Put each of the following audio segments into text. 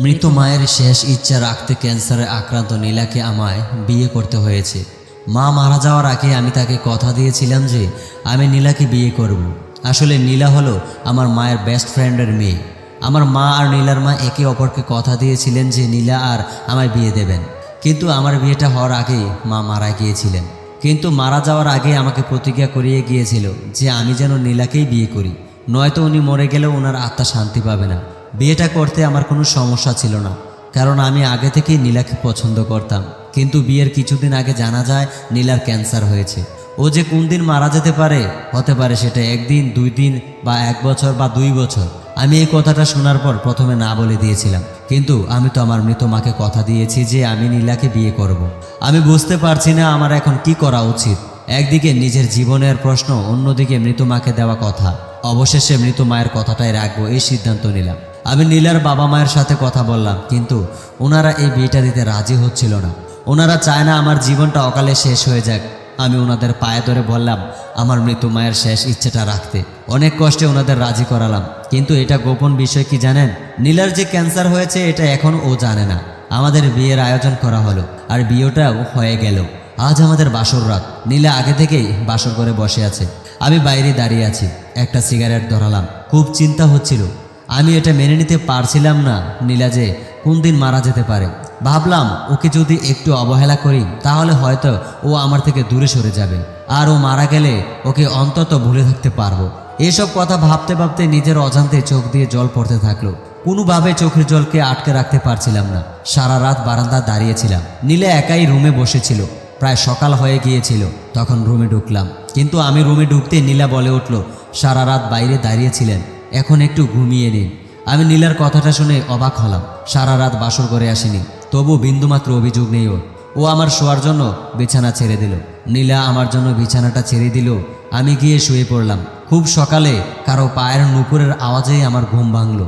মৃত মায়ের শেষ ইচ্ছা রাখতে ক্যান্সারে আক্রান্ত নীলাকে আমায় বিয়ে করতে হয়েছে। মা মারা যাওয়ার আগে আমি তাকে কথা দিয়েছিলাম যে, আমি নীলাকে বিয়ে করব। আসলে নীলা হলো আমার মায়ের বেস্ট ফ্রেন্ডের মেয়ে। আমার মা আর নীলার মা একে অপরকে কথা দিয়েছিলেন যে, নীলা আর আমায় বিয়ে দেবেন। কিন্তু আমার বিয়েটা হওয়ার আগেই মা মারা গিয়েছিলেন। কিন্তু মারা যাওয়ার আগে আমাকে প্রতিজ্ঞা করিয়ে গিয়েছিল যে, আমি যেন নীলাকেই বিয়ে করি। নয়তো উনি মরে গেলেও ওনার আত্মা শান্তি পাবে না। বিয়েটা করতে আমার কোনো সমস্যা ছিল না, কারণ আমি আগে থেকেই নীলাকে পছন্দ করতাম। কিন্তু বিয়ের কিছুদিন আগে জানা যায় নীলার ক্যান্সার হয়েছে। ও যে কোন দিন মারা যেতে পারে, হতে পারে সেটা একদিন, দুই দিন বা এক বছর বা দুই বছর। আমি এই কথাটা শোনার পর প্রথমে না বলে দিয়েছিলাম, কিন্তু আমি তো আমার মৃত মাকে কথা দিয়েছি যে আমি নীলাকে বিয়ে করব। আমি বুঝতে পারছি না আমার এখন কি করা উচিত। একদিকে নিজের জীবনের প্রশ্ন, অন্যদিকে মৃত মাকে দেওয়া কথা। অবশেষে মৃত মায়ের কথাটাই রাখব, এই সিদ্ধান্ত নিলাম। আমি নীলার বাবা মায়ের সাথে কথা বললাম, কিন্তু ওনারা এই বিয়েটা দিতে রাজি হচ্ছিল না। ওনারা চায় না আমার জীবনটা অকালে শেষ হয়ে যাক। আমি ওনাদের পায়ে ধরে বললাম, আমার মৃত মায়ের শেষ ইচ্ছেটা রাখতে। অনেক কষ্টে ওনাদের রাজি করালাম, কিন্তু এটা গোপন বিষয় কি জানেন? নীলার যে ক্যান্সার হয়েছে, এটা এখন ও জানে না। আমাদের বিয়ের আয়োজন করা হলো, আর বিয়েটাও হয়ে গেল। আজ আমাদের বাসর রাত। নীলা আগে থেকেই বাসর করে বসে আছে। আমি বাইরে দাঁড়িয়ে আছি, একটা সিগারেট ধরালাম। খুব চিন্তা হচ্ছিল। আমি এটা মেনে নিতে পারছিলাম না নীলা যে কোন দিন মারা যেতে পারে। ভাবলাম, ওকে যদি একটু অবহেলা করি, তাহলে হয়তো ও আমার থেকে দূরে সরে যাবে। আর ও মারা গেলে ওকে অন্তত ভুলে থাকতে পারব। এসব কথা ভাবতে ভাবতে নিজের অজান্তে চোখ দিয়ে জল পড়তে থাকল। কোনোভাবে চোখের জলকে আটকে রাখতে পারছিলাম না। সারা রাত বারান্দা দাঁড়িয়েছিলাম। নীলে একাই রুমে বসেছিল। প্রায় সকাল হয়ে গিয়েছিল। তখন রুমে ঢুকলাম। কিন্তু আমি রুমে ঢুকতে নীলা বলে উঠল, সারা রাত বাইরে দাঁড়িয়েছিলেন এখন একটু ঘুমিয়ে নিন। আমি নীলার কথাটা শুনে অবাক হলাম, সারা রাত বাসর করে আসিনি, তবু বিন্দুমাত্র অভিযোগ নেই ওর। ও আমার শোয়ার জন্য বিছানা ছেড়ে দিল। নীলা আমার জন্য বিছানাটা ছেড়ে দিল, আমি গিয়ে শুয়ে পড়লাম। খুব সকালে কারও পায়ের নুপুরের আওয়াজেই আমার ঘুম ভাঙলো।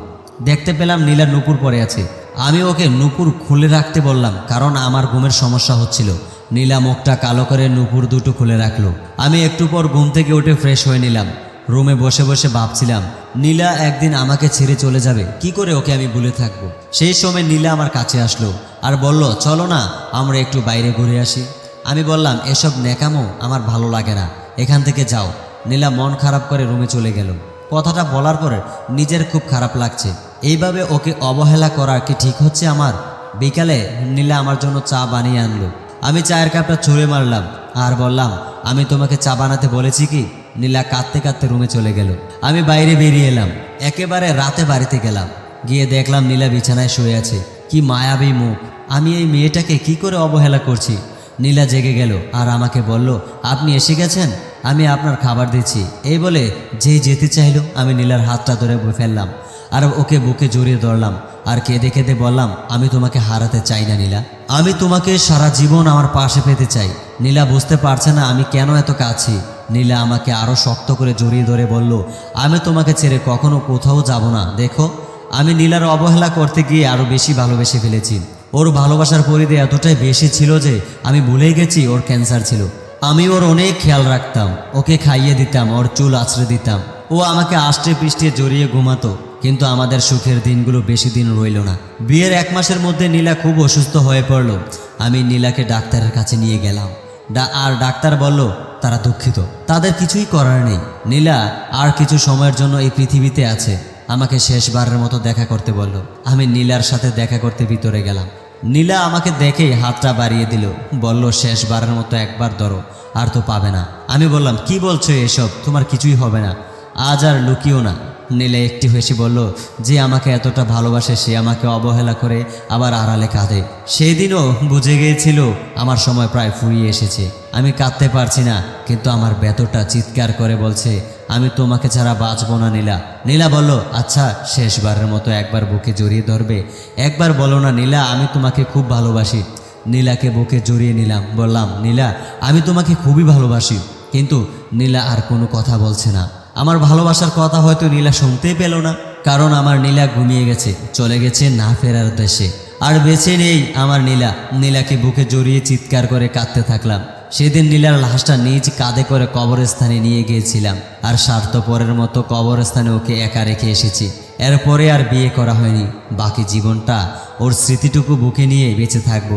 দেখতে পেলাম নীলা নুপুর পরে আছে। আমি ওকে নুপুর খুলে রাখতে বললাম, কারণ আমার ঘুমের সমস্যা হচ্ছিল। নীলা মুখটা কালো করে নুপুর দুটো খুলে রাখল। আমি একটু পর ঘুম থেকে উঠে ফ্রেশ হয়ে নিলাম। রুমে বসে বসে ভাবছিলাম, নীলা একদিন আমাকে ছেড়ে চলে যাবে, কি করে ওকে আমি ভুলে থাকব? সেই সময় নীলা আমার কাছে আসলো আর বলল, চলো না, আমরা একটু বাইরে ঘুরে আসি। আমি বললাম, এসব নেকামো আমার ভালো লাগে না, এখান থেকে যাও। নীলা মন খারাপ করে রুমে চলে গেল। কথাটা বলার পরে নিজের খুব খারাপ লাগছে। এইভাবে ওকে অবহেলা করা কি ঠিক হচ্ছে আমার? বিকালে নীলা আমার জন্য চা বানিয়ে আনলো। আমি চায়ের কাপটা ছুঁড়ে মারলাম আর বললাম, আমি তোমাকে চা বানাতে বলেছি কি? নীলা কাঁদতে কাঁদতে রুমে চলে গেল। আমি বাইরে বেরিয়ে এলাম। একেবারে রাতে বাড়িতে গেলাম। গিয়ে দেখলাম নীলা বিছানায় শুয়ে আছে। কি মায়াবী মুখ। আমি এই মেয়েটাকে কি করে অবহেলা করছি? নীলা জেগে গেল আর আমাকে বলল, আপনি এসে গেছেন? আমি আপনার খাবার দিচ্ছি। এই বলে যেই যেতে চাইলো, আমি নীলার হাতটা ধরে ফেললাম। আর ওকে বুকে জড়িয়ে ধরলাম। আর কেঁদে কেঁদে বললাম, আমি তোমাকে হারাতে চাই না, নীলা। আমি তোমাকে সারা জীবন আমার পাশে পেতে চাই। নীলা বুঝতে পারছে না আমি কেন এত কাছি। নীলা আমাকে আরও শক্ত করে জড়িয়ে ধরে বলল, আমি তোমাকে ছেড়ে কখনো কোথাও যাব না। দেখো, আমি নীলার অবহেলা করতে গিয়ে আরও বেশি ভালোবেসে ফেলেছি। ওর ভালোবাসার পরিধি এতটাই বেশি ছিল যে আমি ভুলেই গেছি, ওর ক্যান্সার ছিল। আমি ওর অনেক খেয়াল রাখতাম, ওকে খাইয়ে দিতাম, ওর চুল আছড়ে দিতাম। ও আমাকে আষ্টে পৃষ্ঠে জড়িয়ে ঘুমাতো, কিন্তু আমাদের সুখের দিনগুলো বেশি দিন রইল না। বিয়ের এক মাসের মধ্যে নীলা খুব অসুস্থ হয়ে পড়ল। আমি নীলাকে ডাক্তারের কাছে নিয়ে গেলাম। ডা, আর ডাক্তার বলল, তারা দুঃখিত। তাদের কিছুই করার নেই। নীলা আর কিছু সময়ের জন্য এই পৃথিবীতে আছে। আমাকে শেষবারের মতো দেখা করতে বলল। আমি নীলার সাথে দেখা করতে ভিতরে গেলাম। নীলা আমাকে দেখেই হাতটা বাড়িয়ে দিল। বলল, শেষবারের মতো একবার ধরো, আর তো পাবে না। আমি বললাম, কি বলছো এসব? তোমার কিছুই হবে না। আজ আর লুকিও না। নীলা একটি হেসে বলল, যে আমাকে এতটা ভালোবাসে, সে আমাকে অবহেলা করে আবার আড়ালে কাঁদে। সেই দিনও বুঝে গিয়েছিল, আমার সময় প্রায় ফুরিয়ে এসেছে। আমি কাঁদতে পারছি না, কিন্তু আমার ব্যতটা চিৎকার করে বলছে, আমি তোমাকে ছাড়া বাঁচবো না, নীলা। নীলা বলল আচ্ছা শেষবারের মতো একবার বুকে জড়িয়ে ধরবে। একবার বলো না, নীলা, আমি তোমাকে খুব ভালোবাসি। নীলাকে বুকে জড়িয়ে নিলাম, বললাম, নীলা, আমি তোমাকে খুবই ভালোবাসি। কিন্তু নীলা আর কোনো কথা বলছে না। আমার ভালোবাসার কথা হয়তো নীলা শুনতেই পেল না, কারণ আমার নীলা ঘুমিয়ে গেছে, চলে গেছে না ফেরার দেশে আর বেঁচে নেই আমার নীলা। নীলাকে বুকে জড়িয়ে চিৎকার করে কাঁদতে থাকলাম। সেদিন নীলার লাশটা নিজ কাঁধে করে কবরস্থানে নিয়ে গিয়েছিলাম, আর স্বার্থপরের মতো কবরস্থানে ওকে একা রেখে এসেছি। এরপরে আর বিয়ে করা হয়নি। বাকি জীবনটা ওর স্মৃতিটুকু বুকে নিয়ে বেঁচে থাকব।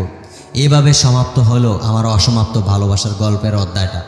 এভাবে সমাপ্ত হলো আমার অসমাপ্ত ভালোবাসার গল্পের অধ্যায়টা।